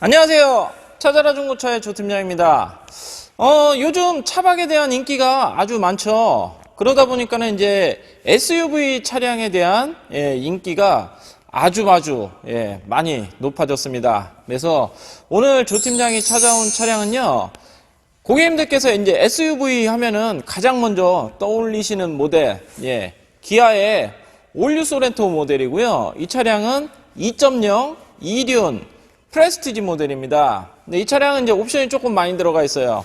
안녕하세요. 찾아라 중고차의 조팀장입니다. 어, 요즘 차박에 대한 인기가 아주 많죠. 그러다 보니까는 이제 SUV 차량에 대한 예, 인기가 아주 아주 예, 많이 높아졌습니다. 그래서 오늘 조 팀장이 찾아온 차량은요. 고객님들께서 이제 SUV 하면은 가장 먼저 떠올리시는 모델, 예, 기아의 올류 소렌토 모델이고요. 이 차량은 2.0 이륜 프레스티지 모델입니다. 근데 이 차량은 이제 옵션이 조금 많이 들어가 있어요.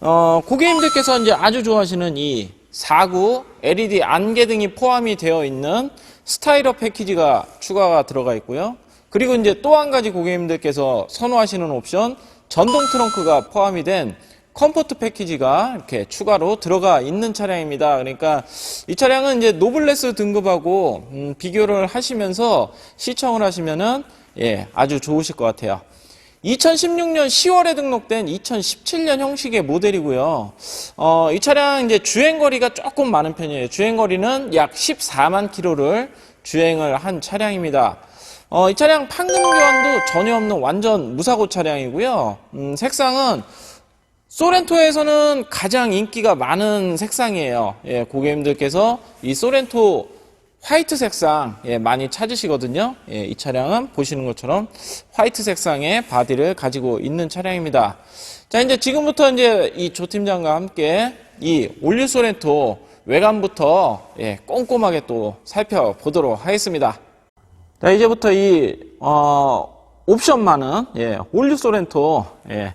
어, 고객님들께서 이제 아주 좋아하시는 이 4구 LED 안개 등이 포함이 되어 있는 스타일업 패키지가 추가가 들어가 있고요. 그리고 이제 또 한 가지 고객님들께서 선호하시는 옵션 전동 트렁크가 포함이 된 컴포트 패키지가 이렇게 추가로 들어가 있는 차량입니다. 그러니까 이 차량은 이제 노블레스 등급하고 음, 비교를 하시면서 시청을 하시면은 예, 아주 좋으실 것 같아요. 2016년 10월에 등록된 2017년 형식의 모델이고요. 어, 이 차량 이제 주행 거리가 조금 많은 편이에요. 주행 거리는 약 14만 킬로를 주행을 한 차량입니다. 어, 이 차량 판금 교환도 전혀 없는 완전 무사고 차량이고요. 음, 색상은 소렌토에서는 가장 인기가 많은 색상이에요. 예, 고객님들께서 이 소렌토 화이트 색상 예, 많이 찾으시거든요. 예, 이 차량은 보시는 것처럼 화이트 색상의 바디를 가지고 있는 차량입니다. 자, 이제 지금부터 이제 이 조 팀장과 함께 이 올류 소렌토 외관부터 예, 꼼꼼하게 또 살펴보도록 하겠습니다. 자, 이제부터 이, 어, 옵션 많은, 예, 올류 소렌토, 예,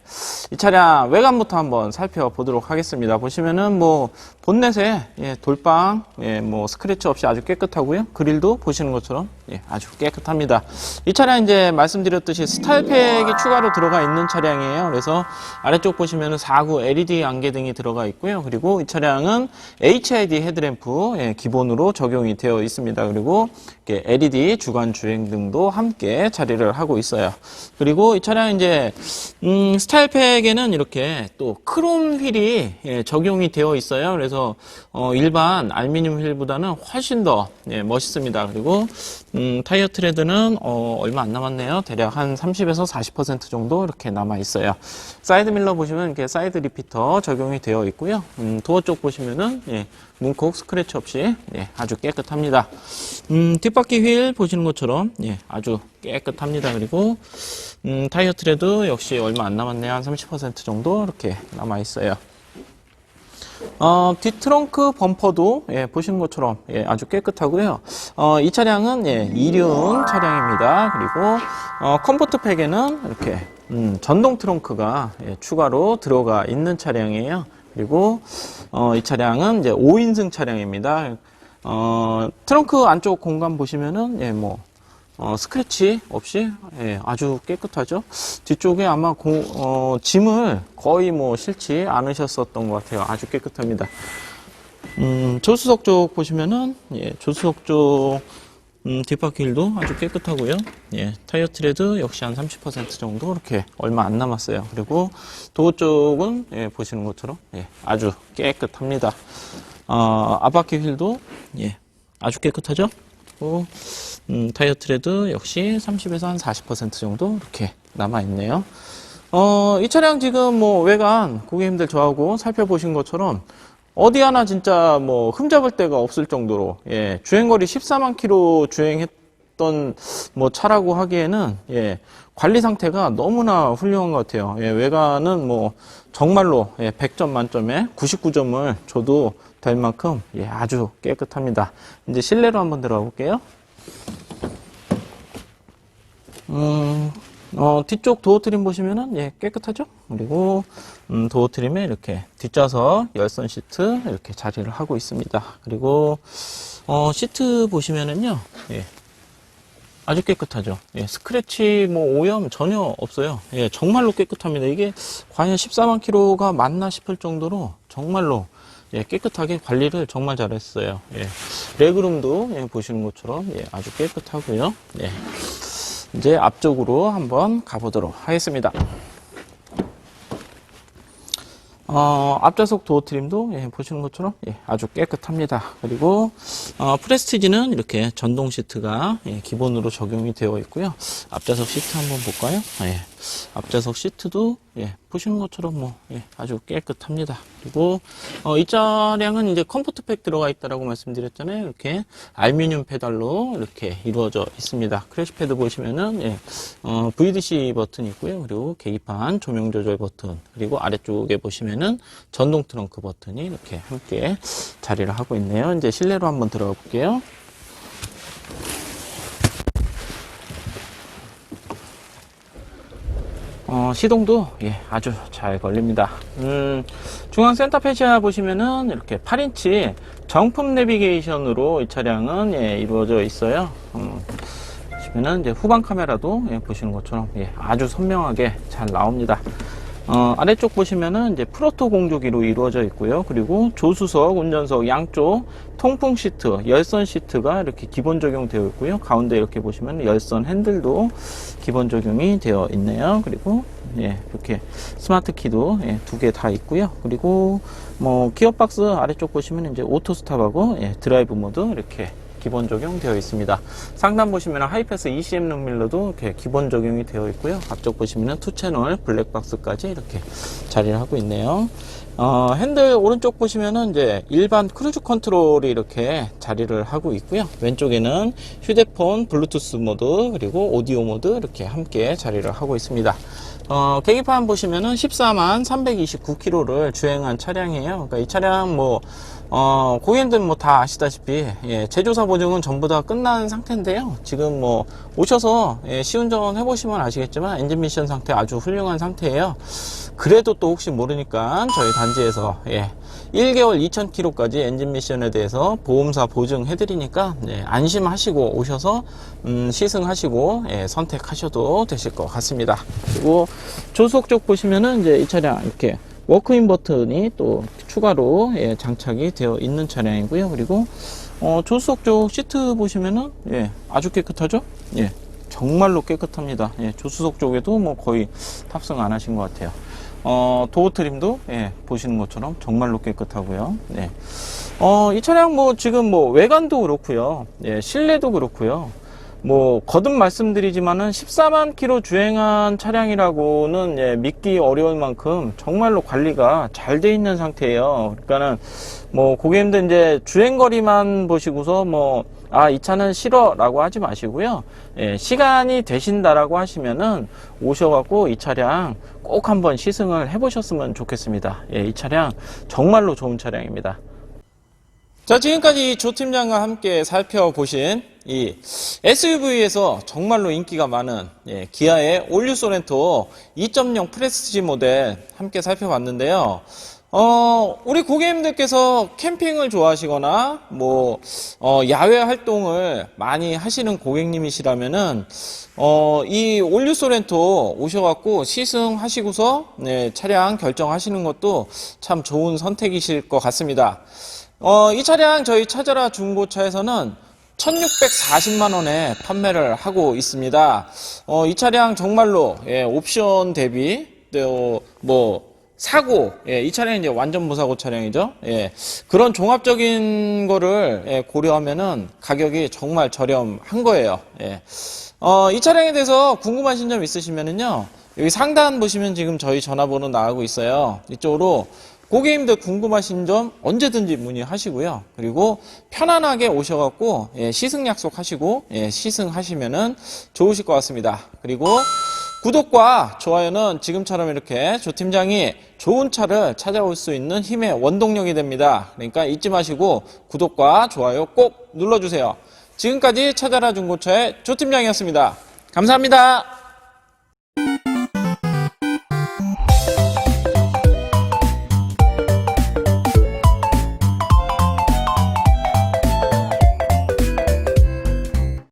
이 차량 외관부터 한번 살펴보도록 하겠습니다. 보시면은 뭐, 본넷에, 예, 돌빵, 예, 뭐, 스크래치 없이 아주 깨끗하고요. 그릴도 보시는 것처럼, 예, 아주 깨끗합니다. 이 차량 이제 말씀드렸듯이 스타일팩이 추가로 들어가 있는 차량이에요. 그래서 아래쪽 보시면은 4구 LED 안개등이 들어가 있고요. 그리고 이 차량은 HID 헤드램프, 예, 기본으로 적용이 되어 있습니다. 그리고 LED 주간 주행 등도 함께 자리를 하고 있어요. 그리고 이 차량 이제 음, 스타일팩에는 이렇게 또 크롬 휠이 예, 적용이 되어 있어요. 그래서 어, 일반 알루미늄 휠보다는 훨씬 더 예, 멋있습니다. 그리고 음, 타이어 트레드는 어, 얼마 안 남았네요. 대략 한 30에서 40% 정도 이렇게 남아 있어요. 사이드 밀러 보시면 이렇게 사이드 리피터 적용이 되어 있고요. 음, 도어 쪽 보시면은 예, 문콕 스크래치 없이 예, 아주 깨끗합니다. 음, 뒷바퀴 휠 보시는 것처럼 예, 아주 깨끗합니다. 그리고 음, 타이어 트레드 역시 얼마 안 남았네요. 한 30% 정도 이렇게 남아 있어요. 어, 뒷 트렁크 범퍼도 예, 보시는 것처럼 예, 아주 깨끗하고요. 어, 이 차량은 예, 이륜 차량입니다. 그리고 어, 컴포트 팩에는 이렇게 음, 전동 트렁크가 예, 추가로 들어가 있는 차량이에요. 그리고 어, 이 차량은 이제 5인승 차량입니다. 어, 트렁크 안쪽 공간 보시면은 예, 뭐 어, 스크래치 없이 예, 아주 깨끗하죠. 뒤쪽에 아마 고- 어, 짐을 거의 뭐 실지 않으셨었던 것 같아요. 아주 깨끗합니다. 음, 조수석 쪽 보시면은 예, 조수석 쪽 음, 뒷바퀴일도 아주 깨끗하고요. 예, 타이어 트레드 역시 한 30% 정도 이렇게 얼마 안 남았어요. 그리고 도어 쪽은 예, 보시는 것처럼 예, 아주 깨끗합니다. 어, 앞바퀴 휠도 예, 아주 깨끗하죠. 그리고 음, 타이어 트레드 역시 30에서 한 40% 정도 이렇게 남아 있네요. 어, 이 차량 지금 뭐 외관 고객님들 저하고 살펴보신 것처럼 어디 하나 진짜 뭐 흠잡을 데가 없을 정도로 예, 주행거리 14만 킬로 주행했던 뭐 차라고 하기에는 예, 관리 상태가 너무나 훌륭한 것 같아요. 예, 외관은 뭐 정말로 예, 100점 만점에 99점을 줘도 될 만큼 예, 아주 깨끗합니다. 이제 실내로 한번 들어가 볼게요. 음, 어, 뒤쪽 도어 트림 보시면은, 예, 깨끗하죠? 그리고, 음, 도어 트림에 이렇게 뒷좌석 열선 시트 이렇게 자리를 하고 있습니다. 그리고, 어, 시트 보시면은요, 예, 아주 깨끗하죠. 예, 스크래치, 뭐, 오염 전혀 없어요. 예, 정말로 깨끗합니다. 이게 과연 14만 킬로가 맞나 싶을 정도로 정말로 예, 깨끗하게 관리를 정말 잘했어요. 예, 레그룸도 예, 보시는 것처럼 예, 아주 깨끗하고요. 예. 이제 앞쪽으로 한번 가보도록 하겠습니다. 어, 어, 앞좌석 도어 트림도 예, 보시는 것처럼 예, 아주 깨끗합니다. 그리고 어, 프레스티지는 이렇게 전동 시트가 예, 기본으로 적용이 되어 있고요. 앞좌석 시트 한번 볼까요? 예, 앞좌석 시트도 예, 보시는 것처럼 뭐 예, 아주 깨끗합니다. 그리고 어, 이 차량은 이제 컴포트팩 들어가 있다라고 말씀드렸잖아요. 이렇게 알루미늄 페달로 이렇게 이루어져 있습니다. 크래시 패드 보시면은 예, 어, VDC 버튼이 있고요. 그리고 계기판 조명 조절 버튼 그리고 아래쪽에 보시면은 전동 트렁크 버튼이 이렇게 함께 자리를 하고 있네요. 이제 실내로 한번 들어가 볼게요. 어, 시동도 예, 아주 잘 걸립니다. 음, 중앙 센터 패시아 보시면은 이렇게 8인치 정품 내비게이션으로 이 차량은 예, 이루어져 있어요. 음, 보시면은 이제 후방 카메라도 예, 보시는 것처럼 예, 아주 선명하게 잘 나옵니다. 어, 아래쪽 보시면은 이제 프로토 공조기로 이루어져 있고요. 그리고 조수석, 운전석 양쪽 통풍 시트, 열선 시트가 이렇게 기본 적용되어 있고요. 가운데 이렇게 보시면 열선 핸들도 기본 적용이 되어 있네요. 그리고 예, 이렇게 스마트 키도 예, 두 개 다 있고요. 그리고 뭐 기어박스 아래쪽 보시면 이제 오토 스탑하고 예, 드라이브 모드 이렇게 기본 적용되어 있습니다. 상단 보시면 하이패스 ECM 룸밀러도 이렇게 기본 적용이 되어 있고요. 앞쪽 보시면 투 채널 블랙박스까지 이렇게 자리를 하고 있네요. 어, 핸들 오른쪽 보시면은 이제 일반 크루즈 컨트롤이 이렇게 자리를 하고 있고요. 왼쪽에는 휴대폰 블루투스 모드 그리고 오디오 모드 이렇게 함께 자리를 하고 있습니다. 어, 계기판 보시면은 14만 329km를 주행한 차량이에요. 그러니까 이 차량 뭐 어, 고객님들 뭐 다 아시다시피, 예, 제조사 보증은 전부 다 끝난 상태인데요. 지금 뭐, 오셔서, 예, 시운전 해보시면 아시겠지만, 엔진 미션 상태 아주 훌륭한 상태예요. 그래도 또 혹시 모르니까, 저희 단지에서, 예, 1개월 2,000km까지 엔진 미션에 대해서 보험사 보증해드리니까, 예, 안심하시고 오셔서, 음, 시승하시고, 예, 선택하셔도 되실 것 같습니다. 그리고 조수석 쪽 보시면은, 이제 이 차량 이렇게, 워크인 버튼이 또 추가로 예, 장착이 되어 있는 차량이고요. 그리고 어, 조수석 쪽 시트 보시면은 예, 아주 깨끗하죠? 예, 정말로 깨끗합니다. 예, 조수석 쪽에도 뭐 거의 탑승 안 하신 것 같아요. 어, 도어 트림도 예, 보시는 것처럼 정말로 깨끗하고요. 네. 어, 이 차량 뭐 지금 뭐 외관도 그렇고요. 예, 실내도 그렇고요. 뭐 거듭 말씀드리지만은 14만 킬로 주행한 차량이라고는 예, 믿기 어려울 만큼 정말로 관리가 잘 돼 있는 상태예요. 그러니까는 뭐 고객님들 이제 주행 거리만 보시고서 뭐 아, 이 차는 싫어 라고 하지 마시고요. 예, 시간이 되신다라고 하시면은 오셔갖고 이 차량 꼭 한번 시승을 해보셨으면 좋겠습니다. 예, 이 차량 정말로 좋은 차량입니다. 자, 지금까지 조 팀장과 함께 살펴보신 이 SUV에서 정말로 인기가 많은 예, 기아의 올류 소렌토 2.0 프레스티지 모델 함께 살펴봤는데요. 어, 우리 고객님들께서 캠핑을 좋아하시거나 뭐 어, 야외 활동을 많이 하시는 고객님이시라면은 어, 이 올류 소렌토 오셔갖고 시승하시고서 네, 차량 결정하시는 것도 참 좋은 선택이실 것 같습니다. 어, 이 차량 저희 찾아라 중고차에서는 1640만 원에 판매를 하고 있습니다. 어, 이 차량 정말로 예, 옵션 대비 또뭐 사고 예, 이 차량이 이제 완전 무사고 차량이죠. 예, 그런 종합적인 거를 예, 고려하면은 가격이 정말 저렴한 거예요. 예. 어, 이 차량에 대해서 궁금하신 점 있으시면은요. 여기 상단 보시면 지금 저희 전화번호 나가고 있어요. 이쪽으로 고객님들 궁금하신 점 언제든지 문의하시고요. 그리고 편안하게 오셔갖고 예, 시승 약속하시고 예, 시승하시면은 좋으실 것 같습니다. 그리고 구독과 좋아요는 지금처럼 이렇게 조 팀장이 좋은 차를 찾아올 수 있는 힘의 원동력이 됩니다. 그러니까 잊지 마시고 구독과 좋아요 꼭 눌러주세요. 지금까지 찾아라 중고차의 조 팀장이었습니다. 감사합니다.